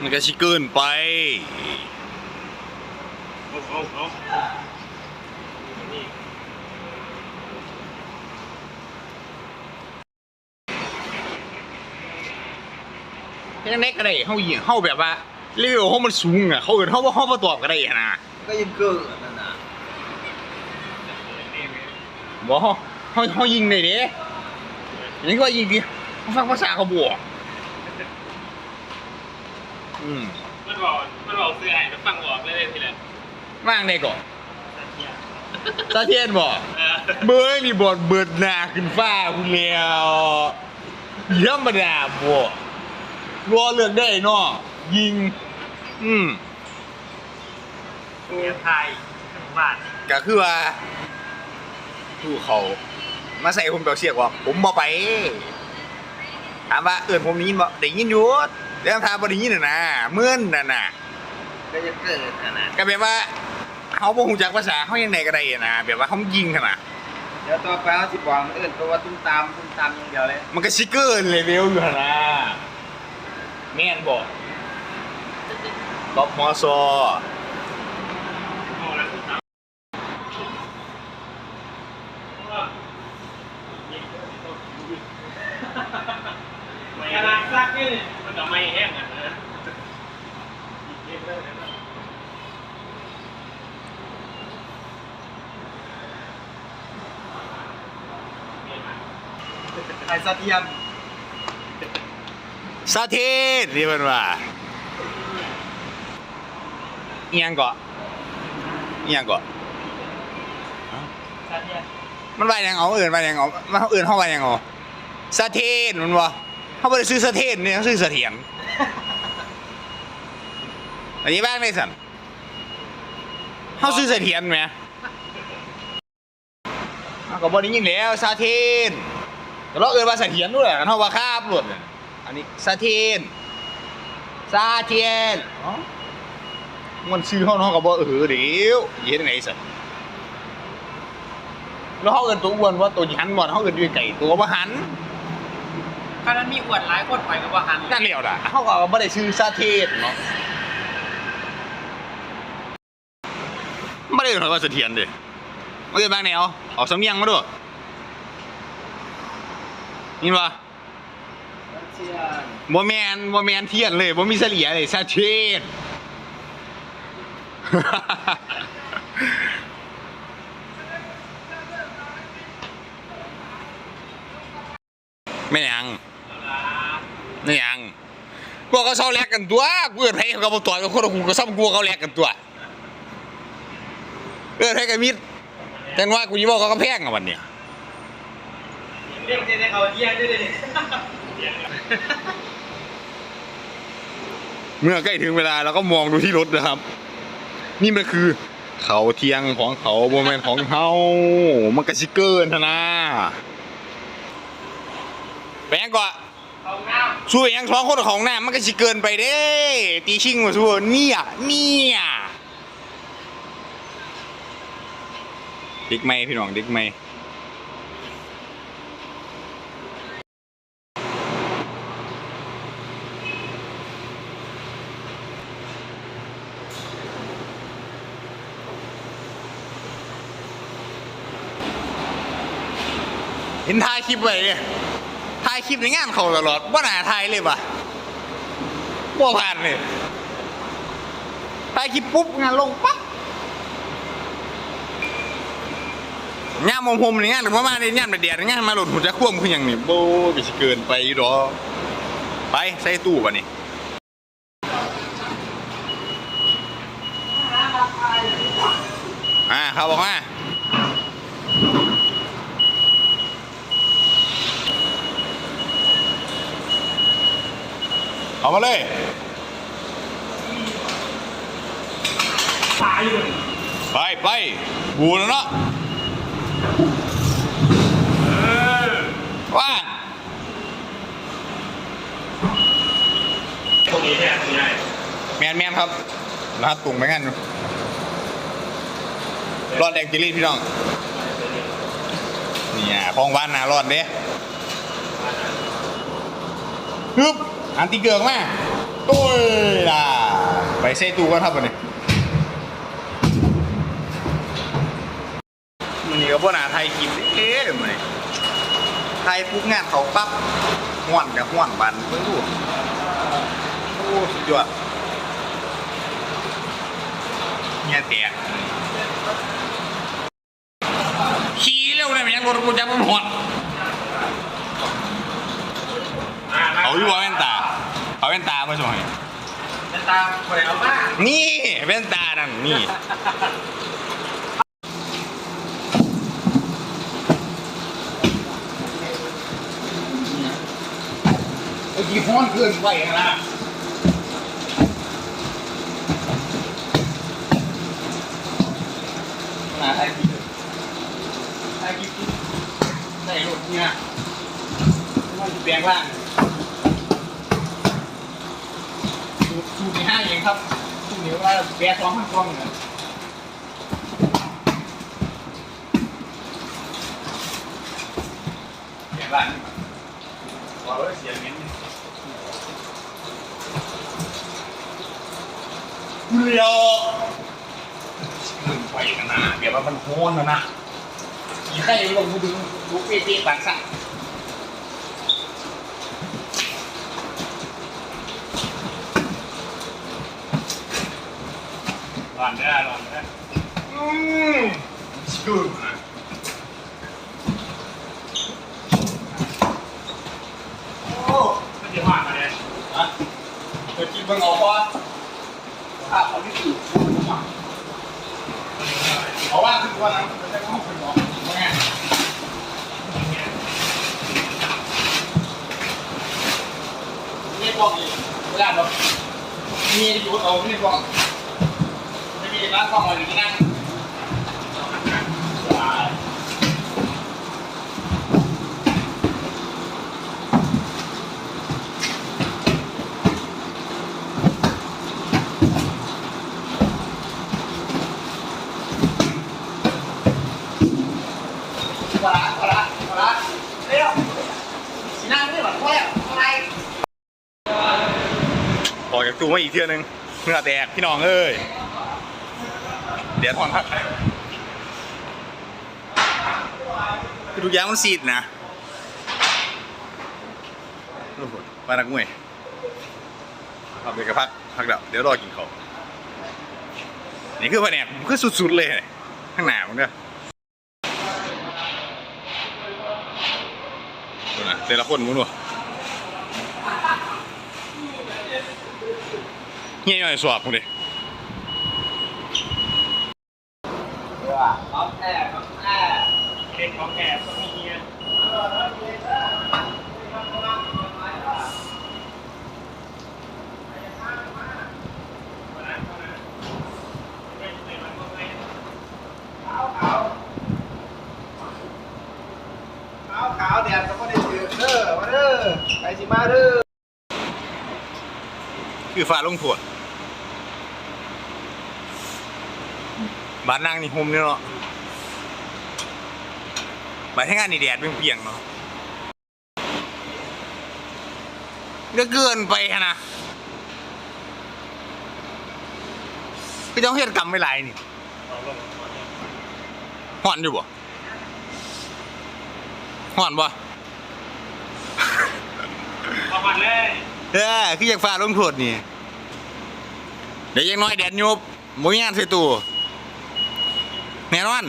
มันก็ชิเกินไป เอาเอาเอายังไงก็ได้เฮายิงเฮาแบบว่าเลเวลเฮามันสูงอะเขาเอิ้นเฮาบ่เฮาบ่ตอบก็ได้อะนะก็ยังเกิดนั่นน่ะบ่เฮาเฮาเฮายิงได้เด้ ยังก็ยิงดิเฮาฟังภาษาเขาบ่อืมมันบอกมันบอกซื้อไอ้ฟังบอกเลยเลยทีละว่างได้ก่อนตาเทียนบ่เออเบิ่งนี่บ่เบิดหน้าขึ้นฟ้าพุ่นแล้วธรรมดาบ่รอเลือกได้เนาะยิง อืม เมียไทยบ้านก็คือว่าผู้เขา มาใส่ผมเปล่าเสียกว่าผมบ่ไปถามว่าเอิ้นผมได้ยินบ่ได้ยินอยู่แล้วถามบ่ได้ยินน่ะนะเมื่อนน่ะนะก็ยังเกิดนั่นน่ะก็แบบว่าเขาบ่ฮู้จักภาษาเขายังไงก็ได้นะแบบว่าเขายิงขนาดเดี๋ยวต่อไปเขาสิบอกมันเอิ้นเพราะว่าตุ้มตามตุ้มตามอย่างเดียวเลย มันก็สิเกินเลเวลอยู่หั่นนะแม่นบ่บ๊อบมอซอ เอาแล้วครับไม่กำ ลังซักนี่มันจะไม่แห้งอะนะไอ้สะเทียมซาเทนนี่มันว่าอีหยังก่ออีหยังก่อซักเนี่ยมันว่าหยังเอาเอื่นว่าหยังเอามันเอื่นเฮาว่าหยังเอาซาเทนมันว่า เฮาบ่ได้ซื้อซาเทนเนี่ยซื้อเสถียรอันนี้บ้างได้สั่นเฮาซื้อเสถียรแหมเฮาก็บ่ได้ยินแล้วซาเทนก็เราเอื่นว่าเสถียรด้วยกันเฮาว่าคาบรวดอันนี้ซาเทนซาเทียนมันชื่อเฮาเนาะก็บ่เออเดี๋ยวเฮ็ดจังไดสั่นแล้วเขาเอินตัวอ้วนว่าตัวหันหมดเขาเอินด้วยไก่ตัวบ่หัน ถ้านั้นมีอวดร้ายคนไปกับว่าหันนั่นเดียวล่ะเขาก็ไม่ได้ชื่อซาเทศเนาะไม่ได้เห็นว่าเสถียรเด้ไม่ได้บางแนวออกสำเนียงมาด้วยนี่ปะเชียนบ่แมนบ่แมนเทียนเลยบ่มีเสลียเลยซาเทศไม่หยัง ไม่หยังพวกเขาเศร้าแลกกันตัวกูเอินให้เขาบ่ต่อยกับคนกูก็ซ้ำกูเขาแลกกันตัวเอินให้กับมิดแต่ว่ากูยิบอกเขาก็แพงอะวันเนี้ยเรียกได้เขาเยี่ยงได้เลยเมื่อใกล้ถึงเวลาเราก็มองดูที่รถนะครับ นี่มันคือ เขาเทียงของเขาโมเมนของเขามันกระชิเกินทนะแปลงก่อน เอาน้ช่วยยังท้องคนของหน้ามันก็ชิเกินไปเด้ตีชิงมาช่วเนี่ยเนี่ยดิกไม่พี่น้องดิกไม่เห็นถ่าคลิปไว้เนี่ย ถ่ายคลิปในงานเขาตลอดว่าหนาถ่ายเลยปะบ่ผ่านเลยถ่ายคลิปปุ๊บงานลงปั๊บงานมอมผมในงานหรือว่ามาในงานมาเดียดงานมาหลุดหุ่นจะควบคืออย่างนี้โบ้ไปสิเกินไปอยู่ดอไปใส่ตู้วะนี่อ่าเขาบอกว่า เอา มาเลยำตายอยู่ไปไปบูแล้วเนาะว่าตรงนี้แค่ตรงนี้ได้แมนแมนครับรหัสตุงไปงั้นอยู่รอดแดงจิลี่พี่น้องเนี่ยของหวานนะรอดเด้ฮึบ อันตีเกือกมาโอ้ยล่ะไปเซตูกันครับวันนี้มันนี่ก็บ่นาไทยกินเอ๊ะเดี๋ยวมันไทยปุ๊บงานเขาปั๊บห่วนกับห่วนบันเพิ่งดูโอ้สุดยอดเนี่ยแตกขี่เร็วเลยมันยังรถกูจับมันห่วนเอาอยู่ว่า แว่นตาเอาแว่นตามาส่งให้จะตามไปเอามานี่แว่นตานั่นนี่ไอ้ที่ห้อนเกินไปนะมาไอ้ที่ไอ้ที่ใส่รถเนี่ยมันแปลงร่าง สูตรสูตรในห้างเองครับสูตรนี้ว่าแบะสองพันกล่องเนี่ยเสียบ้านขอรถเสียเงินเรียวมึงไปกันนะเดี๋ยวว่ามันโค่นแล้วนะอีใครลงมาดึงดูเปเต้ปากสั่ง หล อนได้หลอนได้อืมชื่อโอ้ไม่ได้ว่ามาเลยฮะเกิดกินเบิ่งเอาก่อนภาพเขาที่ถือเอาว่าคือวันนั้นจะได้ห้องเป็นหมอว่าไงนี่กล้องอีกเวลาแบบมีอยู่เอานี่กล้อง ไม่มีร้านกล้องอะไรที่นั่งว้ายปลาปลาปลาเร็วสีหน้าไม่ได้แบบพ่อแล้วอะไรออกจากตู้มาอีกเทื่อนึงเหงื่อแตกพี่น้องเอ้ย เดี๋ยวถอนพักคือทุกอย่างมันซีดนะโอ้โหปลานักมวยพักเดี๋ยวก็พักพักเดี๋ยวเดี๋ยวรอกินเขาวนี่คือแผนกมันคือสุดๆเลย ข้างหน้ามันก็ดูนะแต่ละคนมึงดูเงี้ยหน่อยสวบมึงดิ ของแท้ของแท้ เด็ก ของแก่ต้องมีเงี้ยขาวขาวแดดก็ไม่ได้ถือเด้อมาเด้อไปสิมาเด้อคือฟ้าลงถั่วบ้านนั่งนี่โฮมเนี่ยเนาะ บ้านที่งานนี่แดดเปรียงๆเนาะก็เกินไปอะนะก็จะเอาเฮ็ดกรรมไม่ไรนี่ห่อนอยู่บ่ห่อนบ่ประมาณเลยเออคืออยากฟ้าลงโทษนี่ เดี๋ยวยังน้อยแดดยุบบ่มีงานใส่ตู้แน่นอน